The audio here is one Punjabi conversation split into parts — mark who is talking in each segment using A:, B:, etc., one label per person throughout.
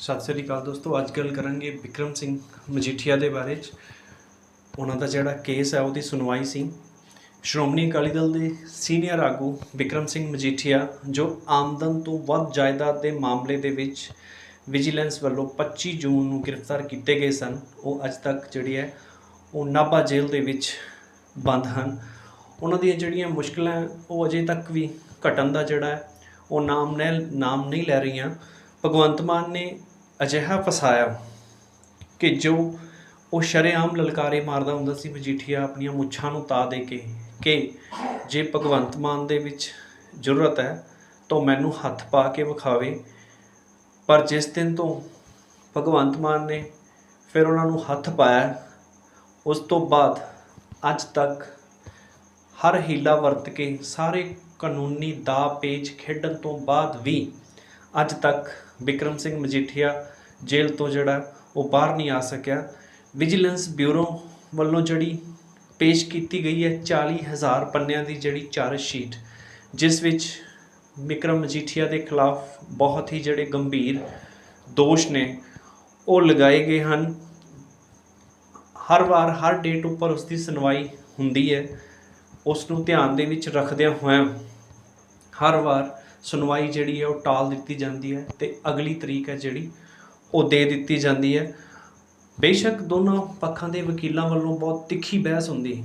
A: ਸਤਿ ਸ੍ਰੀ ਅਕਾਲ ਦੋਸਤੋ, ਅੱਜ ਗੱਲ ਕਰਾਂਗੇ ਵਿਕਰਮ ਸਿੰਘ ਮਜੀਠੀਆ ਦੇ ਬਾਰੇ ਚ। ਉਹਨਾਂ ਦਾ ਜਿਹੜਾ ਕੇਸ ਹੈ, ਉਹਦੀ ਸੁਣਵਾਈ ਸੀ। ਸ਼੍ਰੋਮਣੀ ਅਕਾਲੀ ਦਲ ਦੇ ਸੀਨੀਅਰ ਆਗੂ ਵਿਕਰਮ ਸਿੰਘ ਮਜੀਠੀਆ, ਜੋ ਆਮਦਨ ਤੋਂ ਵੱਧ ਜਾਇਦਾਦ ਦੇ ਮਾਮਲੇ ਦੇ ਵਿੱਚ ਵਿਜੀਲੈਂਸ ਵੱਲੋਂ 25 ਜੂਨ ਨੂੰ ਗ੍ਰਿਫਤਾਰ ਕੀਤੇ ਗਏ ਸਨ। ਉਹ ਅੱਜ ਤੱਕ ਜਿਹੜੀ ਹੈ, ਉਹ ਨਾਭਾ ਜੇਲ੍ਹ ਦੇ ਵਿੱਚ ਬੰਦ ਹਨ। ਉਹਨਾਂ ਦੀਆਂ ਜਿਹੜੀਆਂ ਮੁਸ਼ਕਲਾਂ, ਉਹ ਅਜੇ ਤੱਕ ਵੀ ਘਟਣ ਦਾ ਜਿਹੜਾ ਹੈ, ਉਹ ਨਾਮ ਨੇ ਨਾਮ ਨਹੀਂ ਲੈ ਰਹੀਆਂ। ਭਗਵੰਤ ਮਾਨ ਨੇ ਅਜਿਹਾ ਫਸਾਇਆ ਕਿ ਜੋ ਉਹ ਸ਼ਰੇਆਮ ਲਲਕਾਰੇ ਮਾਰਦਾ ਹੁੰਦਾ ਸੀ, ਮਜੀਠੀਆ ਆਪਣੀਆਂ ਮੁੱਛਾਂ ਨੂੰ ਤਾ ਦੇ ਕੇ ਕਿ ਜੇ ਭਗਵੰਤ ਮਾਨ ਦੇ ਵਿੱਚ ਜ਼ਰੂਰਤ ਹੈ, ਤਾਂ ਮੈਨੂੰ ਹੱਥ ਪਾ ਕੇ ਵਿਖਾਵੇ। ਪਰ ਜਿਸ ਦਿਨ ਤੋਂ ਭਗਵੰਤ ਮਾਨ ਨੇ ਫਿਰ ਉਹਨਾਂ ਨੂੰ ਹੱਥ ਪਾਇਆ, ਉਸ ਤੋਂ ਬਾਅਦ ਅੱਜ ਤੱਕ ਹਰ ਹੀਲਾ ਵਰਤ ਕੇ ਸਾਰੇ ਕਾਨੂੰਨੀ ਦਾ ਪੇਚ ਖੇਡਣ ਤੋਂ ਬਾਅਦ ਵੀ ਅੱਜ ਤੱਕ ਵਿਕਰਮ ਸਿੰਘ ਮਜੀਠੀਆ ਜੇਲ੍ਹ ਤੋਂ ਜਿਹੜਾ ਉਹ ਬਾਹਰ ਨਹੀਂ ਆ ਸਕਿਆ। ਵਿਜੀਲੈਂਸ ਬਿਊਰੋ ਵੱਲੋਂ ਜਿਹੜੀ ਪੇਸ਼ ਕੀਤੀ ਗਈ ਹੈ 40000 ਪੰਨਿਆਂ ਦੀ ਜਿਹੜੀ ਚਾਰਜ ਸ਼ੀਟ, ਜਿਸ ਵਿੱਚ ਵਿਕਰਮ ਮਜੀਠੀਆ ਦੇ ਖਿਲਾਫ ਬਹੁਤ ਹੀ ਜਿਹੜੇ ਗੰਭੀਰ ਦੋਸ਼ ਨੇ, ਉਹ ਲਗਾਏ ਗਏ ਹਨ। ਹਰ ਵਾਰ ਹਰ ਡੇਟ ਉੱਪਰ ਉਸ ਦੀ ਸੁਣਵਾਈ ਹੁੰਦੀ ਹੈ। ਉਸ ਨੂੰ ਧਿਆਨ ਦੇ ਵਿੱਚ ਰੱਖਦਿਆਂ ਹੋਇਆਂ ਹਰ ਵਾਰ ਸੁਣਵਾਈ ਜਿਹੜੀ ਹੈ ਉਹ ਟਾਲ ਦਿੱਤੀ ਜਾਂਦੀ ਹੈ ਤੇ ਅਗਲੀ ਤਰੀਕ ਹੈ ਜਿਹੜੀ ਉਹ ਦੇ ਦਿੱਤੀ ਜਾਂਦੀ ਹੈ। ਬੇਸ਼ੱਕ ਦੋਨਾਂ ਪੱਖਾਂ ਦੇ ਵਕੀਲਾਂ ਵੱਲੋਂ ਬਹੁਤ ਤਿੱਖੀ ਬਹਿਸ ਹੁੰਦੀ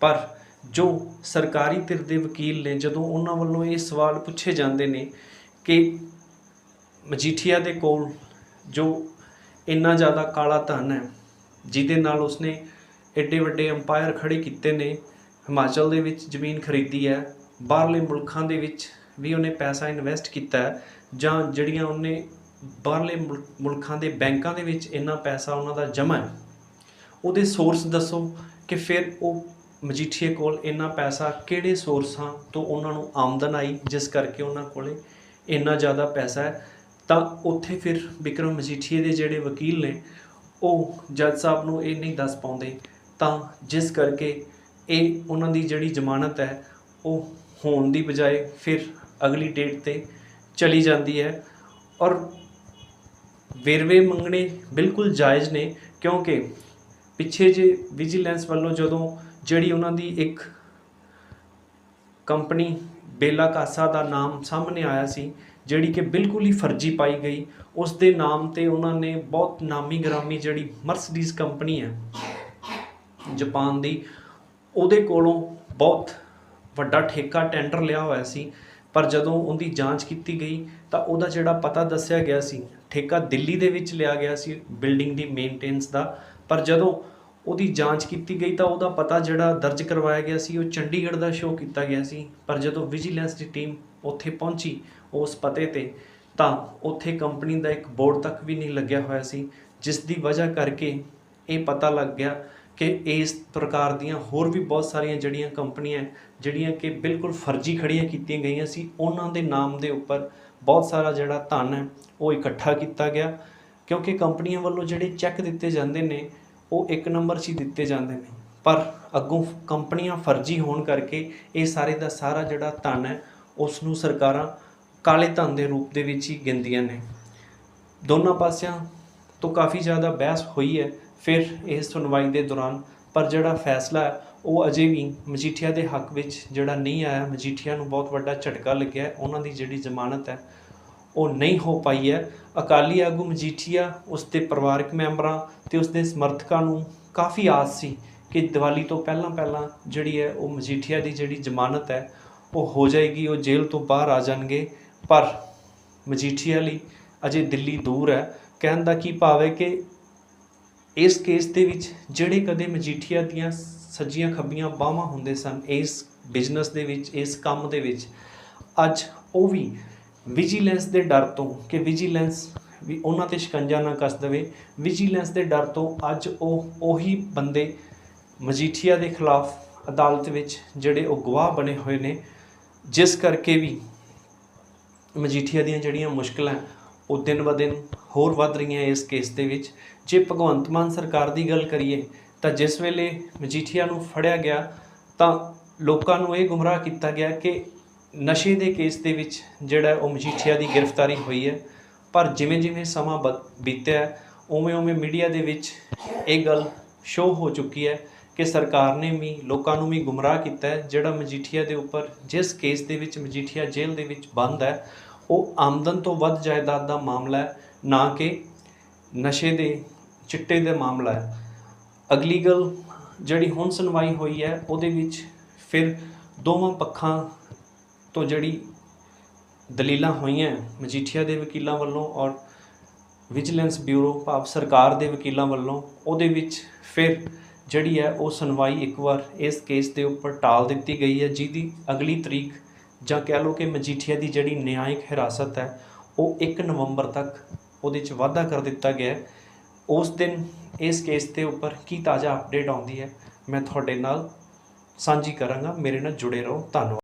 A: ਪਰ ਜੋ ਸਰਕਾਰੀ ਧਿਰ ਦੇ ਵਕੀਲ ਨੇ, ਜਦੋਂ ਉਹਨਾਂ ਵੱਲੋਂ ਇਹ ਸਵਾਲ ਪੁੱਛੇ ਜਾਂਦੇ ਨੇ ਕਿ ਮਜੀਠੀਆ ਦੇ ਕੋਲ ਜੋ ਇੰਨਾ ਜ਼ਿਆਦਾ ਕਾਲਾ ਧਨ ਹੈ, ਜਿਹਦੇ ਨਾਲ ਉਸਨੇ ਐਡੇ ਵੱਡੇ ਅੰਪਾਇਰ ਖੜੇ ਕੀਤੇ ਨੇ, ਹਿਮਾਚਲ ਦੇ ਵਿੱਚ ਜ਼ਮੀਨ ਖਰੀਦੀ ਹੈ, ਬਾਹਰਲੇ ਮੁਲਕਾਂ ਦੇ ਵਿੱਚ ਵੀ ਉਹਨੇ ਪੈਸਾ ਇਨਵੈਸਟ ਕੀਤਾ ਜਾਂ ਜਿਹੜੀਆਂ ਉਹਨੇ ਬਾਹਰਲੇ ਮੁਲ- ਮੁਲਕਾਂ ਦੇ ਬੈਂਕਾਂ ਦੇ ਵਿੱਚ ਇੰਨਾ ਪੈਸਾ ਉਹਨਾਂ ਦਾ ਜਮ੍ਹਾਂ ਹੈ, ਉਹਦੇ ਸੋਰਸ ਦੱਸੋ ਕਿ ਫਿਰ ਉਹ ਮਜੀਠੀਏ ਕੋਲ ਇੰਨਾ ਪੈਸਾ ਕਿਹੜੇ ਸੋਰਸਾਂ ਤੋਂ ਉਹਨਾਂ ਨੂੰ ਆਮਦਨ ਆਈ, ਜਿਸ ਕਰਕੇ ਉਹਨਾਂ ਕੋਲੇ ਇੰਨਾ ਜ਼ਿਆਦਾ ਪੈਸਾ ਹੈ। ਤਾਂ ਉੱਥੇ ਫਿਰ ਵਿਕਰਮ ਮਜੀਠੀਏ ਦੇ ਜਿਹੜੇ ਵਕੀਲ ਨੇ, ਉਹ ਜੱਜ ਸਾਹਿਬ ਨੂੰ ਇਹ ਨਹੀਂ ਦੱਸ ਪਾਉਂਦੇ। ਤਾਂ ਜਿਸ ਕਰਕੇ ਇਹ ਉਹਨਾਂ ਦੀ ਜਿਹੜੀ ਜ਼ਮਾਨਤ ਹੈ, ਉਹ ਹੋਣ ਦੀ ਬਜਾਏ ਫਿਰ ਅਗਲੀ ਡੇਟ ਤੇ ਚਲੀ ਜਾਂਦੀ ਹੈ ਔਰ ਵੇਰਵੇ ਮੰਗਣੇ ਬਿਲਕੁਲ ਜਾਇਜ਼ ਨੇ ਕਿਉਂਕਿ ਪਿੱਛੇ ਜੇ ਵਿਜੀਲੈਂਸ ਵੱਲੋਂ ਜਦੋਂ ਜਿਹੜੀ ਉਹਨਾਂ ਦੀ ਇੱਕ ਕੰਪਨੀ ਬੇਲਾ ਕਾਸਾ ਦਾ ਨਾਮ ਸਾਹਮਣੇ ਆਇਆ ਸੀ, ਜਿਹੜੀ ਕਿ ਬਿਲਕੁਲ ਹੀ ਫਰਜ਼ੀ ਪਾਈ ਗਈ, ਉਸ ਦੇ ਨਾਮ ਤੇ ਉਹਨਾਂ ਨੇ ਬਹੁਤ ਨਾਮੀ ਗਰਾਮੀ ਜਿਹੜੀ ਮਰਸੀਡੀਜ਼ ਕੰਪਨੀ ਹੈ ਜਾਪਾਨ ਦੀ, ਉਹਦੇ ਕੋਲੋਂ ਬਹੁਤ ਵੱਡਾ ਠੇਕਾ ਟੈਂਡਰ ਲਿਆ ਹੋਇਆ ਸੀ। ਪਰ ਜਦੋਂ ਉਹਦੀ ਜਾਂਚ ਕੀਤੀ ਗਈ ਤਾਂ ਉਹਦਾ ਜਿਹੜਾ ਪਤਾ ਦੱਸਿਆ ਗਿਆ ਸੀ, ਠੇਕਾ ਦਿੱਲੀ ਦੇ ਵਿੱਚ ਲਿਆ ਗਿਆ ਸੀ, ਬਿਲਡਿੰਗ ਦੀ ਮੇਨਟੇਨੈਂਸ ਦਾ। ਪਰ ਜਦੋਂ ਉਹਦੀ ਜਾਂਚ ਕੀਤੀ ਗਈ ਤਾਂ ਉਹਦਾ ਪਤਾ ਜਿਹੜਾ ਦਰਜ ਕਰਵਾਇਆ ਗਿਆ ਸੀ, ਉਹ ਚੰਡੀਗੜ੍ਹ ਦਾ ਸ਼ੋਅ ਕੀਤਾ ਗਿਆ ਸੀ। ਪਰ ਜਦੋਂ ਵਿਜੀਲੈਂਸ ਦੀ ਟੀਮ ਉੱਥੇ ਪਹੁੰਚੀ ਉਸ ਪਤੇ ਤੇ, ਤਾਂ ਉੱਥੇ ਕੰਪਨੀ ਦਾ ਇੱਕ ਬੋਰਡ ਤੱਕ ਵੀ ਨਹੀਂ ਲੱਗਿਆ ਹੋਇਆ ਸੀ, ਜਿਸ ਦੀ ਵਜ੍ਹਾ ਕਰਕੇ ਇਹ ਪਤਾ ਲੱਗ ਗਿਆ ਕਿ ਇਸ ਪ੍ਰਕਾਰ ਦੀਆਂ ਹੋਰ ਵੀ ਬਹੁਤ ਸਾਰੀਆਂ ਜਿਹੜੀਆਂ ਕੰਪਨੀਆਂ ਜਿਹੜੀਆਂ ਕਿ ਬਿਲਕੁਲ ਫਰਜ਼ੀ ਖੜੀਆਂ ਕੀਤੀਆਂ ਗਈਆਂ ਸੀ, ਉਹਨਾਂ ਦੇ ਨਾਮ ਦੇ ਉੱਪਰ ਬਹੁਤ ਸਾਰਾ ਜਿਹੜਾ ਧਨ ਹੈ, ਉਹ ਇਕੱਠਾ ਕੀਤਾ ਗਿਆ। ਕਿਉਂਕਿ ਕੰਪਨੀਆਂ ਵੱਲੋਂ ਜਿਹੜੇ ਚੈੱਕ ਦਿੱਤੇ ਜਾਂਦੇ ਨੇ, ਉਹ ਇੱਕ ਨੰਬਰ 'ਚ ਹੀ ਦਿੱਤੇ ਜਾਂਦੇ ਨੇ। ਪਰ ਅੱਗੋਂ ਕੰਪਨੀਆਂ ਫਰਜ਼ੀ ਹੋਣ ਕਰਕੇ ਇਹ ਸਾਰੇ ਦਾ ਸਾਰਾ ਜਿਹੜਾ ਧਨ ਹੈ, ਉਸ ਨੂੰ ਸਰਕਾਰਾਂ ਕਾਲੇ ਧਨ ਦੇ ਰੂਪ ਦੇ ਵਿੱਚ ਹੀ ਗਿਣਦੀਆਂ ਨੇ। ਦੋਨਾਂ ਪਾਸਿਆਂ ਤੋਂ ਕਾਫੀ ਜ਼ਿਆਦਾ ਬਹਿਸ ਹੋਈ ਹੈ। ਫਿਰ ਇਹ ਸੁਣਵਾਈ ਦੇ ਦੌਰਾਨ ਪਰ ਜਿਹੜਾ ਫੈਸਲਾ ਉਹ ਅਜੇ ਵੀ ਮਜੀਠੀਆ ਦੇ ਹੱਕ ਵਿੱਚ ਜਿਹੜਾ ਨਹੀਂ ਆਇਆ, ਮਜੀਠੀਆ ਨੂੰ ਬਹੁਤ ਵੱਡਾ ਝਟਕਾ ਲੱਗਿਆ ਉਹਨਾਂ ਦੀ ਜਿਹੜੀ ਜ਼ਮਾਨਤ ਹੈ, ਉਹ ਨਹੀਂ ਹੋ ਪਾਈ ਹੈ। ਅਕਾਲੀ ਆਗੂ ਮਜੀਠੀਆ ਉਸ ਦੇ ਪਰਿਵਾਰਕ ਮੈਂਬਰਾਂ ਤੇ ਉਸ ਦੇ ਸਮਰਥਕਾਂ ਨੂੰ ਕਾਫੀ ਆਸ ਸੀ ਕਿ ਦੀਵਾਲੀ ਤੋਂ ਪਹਿਲਾਂ ਪਹਿਲਾਂ ਜਿਹੜੀ ਹੈ, ਉਹ ਮਜੀਠੀਆ ਦੀ ਜਿਹੜੀ ਜ਼ਮਾਨਤ ਹੈ, ਉਹ ਹੋ ਜਾਏਗੀ, ਉਹ ਜੇਲ੍ਹ ਤੋਂ ਬਾਹਰ ਆ ਜਾਣਗੇ। ਪਰ ਮਜੀਠੀਆ ਲਈ ਅਜੇ ਦਿੱਲੀ ਦੂਰ ਹੈ। ਕਹਿਣ ਦਾ ਕੀ ਭਾਵ ਹੈ ਕਿ ਇਸ ਕੇਸ ਦੇ ਵਿੱਚ ਜਿਹੜੇ ਕਦੇ ਮਜੀਠੀਆ ਦੀਆਂ ਸੱਜੀਆਂ ਖੱਬੀਆਂ ਬਾਹਾਂ ਹੁੰਦੇ ਸਨ, ਇਸ ਬਿਜ਼ਨਸ ਦੇ ਵਿੱਚ, ਇਸ ਕੰਮ ਦੇ ਵਿੱਚ, ਅੱਜ ਉਹ ਵੀ ਵਿਜੀਲੈਂਸ ਦੇ ਡਰ ਤੋਂ ਕਿ ਵਿਜੀਲੈਂਸ ਵੀ ਉਹਨਾਂ ਤੇ ਸ਼ਿਕੰਜਾ ਨਾ ਕੱਸ ਦੇਵੇ ਵਿਜੀਲੈਂਸ ਦੇ ਡਰ ਤੋਂ ਅੱਜ ਉਹ ਉਹੀ ਬੰਦੇ ਮਜੀਠੀਆ ਦੇ ਖਿਲਾਫ ਅਦਾਲਤ ਵਿੱਚ ਜਿਹੜੇ ਉਹ ਗਵਾਹ ਬਣੇ ਹੋਏ ਨੇ, ਜਿਸ ਕਰਕੇ ਵੀ ਮਜੀਠੀਆ ਦੀਆਂ ਜਿਹੜੀਆਂ ਮੁਸ਼ਕਲਾਂ ਉਹ ਦਿਨ ਬ ਦਿਨ ਹੋਰ ਵੱਧ ਰਹੀਆਂ ਇਸ ਕੇਸ ਦੇ ਵਿੱਚ। ਜੇ ਭਗਵੰਤ ਮਾਨ ਸਰਕਾਰ ਦੀ ਗੱਲ ਕਰੀਏ, ਤਾਂ ਜਿਸ ਵੇਲੇ ਮਜੀਠੀਆ ਨੂੰ ਫੜਿਆ ਗਿਆ, ਤਾਂ ਲੋਕਾਂ ਨੂੰ ਇਹ ਗੁੰਮਰਾਹ ਕੀਤਾ ਗਿਆ ਕਿ ਨਸ਼ੇ ਦੇ ਕੇਸ ਦੇ ਵਿੱਚ ਜਿਹੜਾ ਉਹ ਮਜੀਠੀਆ ਦੀ ਗ੍ਰਿਫਤਾਰੀ ਹੋਈ ਹੈ। ਪਰ ਜਿਵੇਂ ਜਿਵੇਂ ਸਮਾਂ ਬ- ਬੀਤਿਆ, ਉਵੇਂ ਉਵੇਂ ਮੀਡੀਆ ਦੇ ਵਿੱਚ ਇਹ ਗੱਲ ਸ਼ੋਅ ਹੋ ਚੁੱਕੀ ਹੈ ਕਿ ਸਰਕਾਰ ਨੇ ਵੀ, ਲੋਕਾਂ ਨੂੰ ਵੀ ਗੁੰਮਰਾਹ ਕੀਤਾ ਹੈ। ਜਿਹੜਾ ਮਜੀਠੀਆ ਦੇ ਉੱਪਰ, ਜਿਸ ਕੇਸ ਦੇ ਵਿੱਚ ਮਜੀਠੀਆ ਜੇਲ੍ਹ ਦੇ ਵਿੱਚ ਬੰਦ ਹੈ ਉਹ ਆਮਦਨ ਤੋਂ ਵੱਧ ਜਾਇਦਾਦ ਦਾ ਮਾਮਲਾ ਹੈ, ਨਾ ਕਿ ਨਸ਼ੇ ਦੇ ਚਿੱਟੇ ਦਾ ਮਾਮਲਾ ਹੈ। ਅਗਲੀ ਗੱਲ ਜਿਹੜੀ ਹੁਣ ਸੁਣਵਾਈ ਹੋਈ ਹੈ, ਉਹਦੇ ਵਿੱਚ ਫਿਰ ਦੋਵਾਂ ਪੱਖਾਂ ਤੋਂ ਜਿਹੜੀ ਦਲੀਲਾਂ ਹੋਈਆਂ, ਮਜੀਠੀਆ ਦੇ ਵਕੀਲਾਂ ਵੱਲੋਂ ਔਰ ਵਿਜੀਲੈਂਸ ਬਿਊਰੋ ਭਾਵ ਸਰਕਾਰ ਦੇ ਵਕੀਲਾਂ ਵੱਲੋਂ, ਉਹਦੇ ਵਿੱਚ ਫਿਰ ਜਿਹੜੀ ਹੈ, ਉਹ ਸੁਣਵਾਈ ਇੱਕ ਵਾਰ ਇਸ ਕੇਸ ਦੇ ਉੱਪਰ ਟਾਲ ਦਿੱਤੀ ਗਈ ਹੈ, ਜਿਹਦੀ ਅਗਲੀ ਤਰੀਕ ਜਾਂ ਕਹਿ ਲਓ ਕਿ ਮਜੀਠੀਆ ਦੀ ਜਿਹੜੀ ਨਿਆਇਕ ਹਿਰਾਸਤ ਹੈ, ਉਹ 1 ਨਵੰਬਰ ਤੱਕ ਉਹਦੇ 'ਚ ਵਾਧਾ ਕਰ ਦਿੱਤਾ ਗਿਆ ਉਸ ਦਿਨ ਇਸ ਕੇਸ ਦੇ ਉੱਪਰ ਕੀ ਤਾਜ਼ਾ ਅਪਡੇਟ ਆਉਂਦੀ ਹੈ, ਮੈਂ ਤੁਹਾਡੇ ਨਾਲ ਸਾਂਝੀ ਕਰਾਂਗਾ। ਮੇਰੇ ਨਾਲ ਜੁੜੇ ਰਹੋ। ਧੰਨਵਾਦ।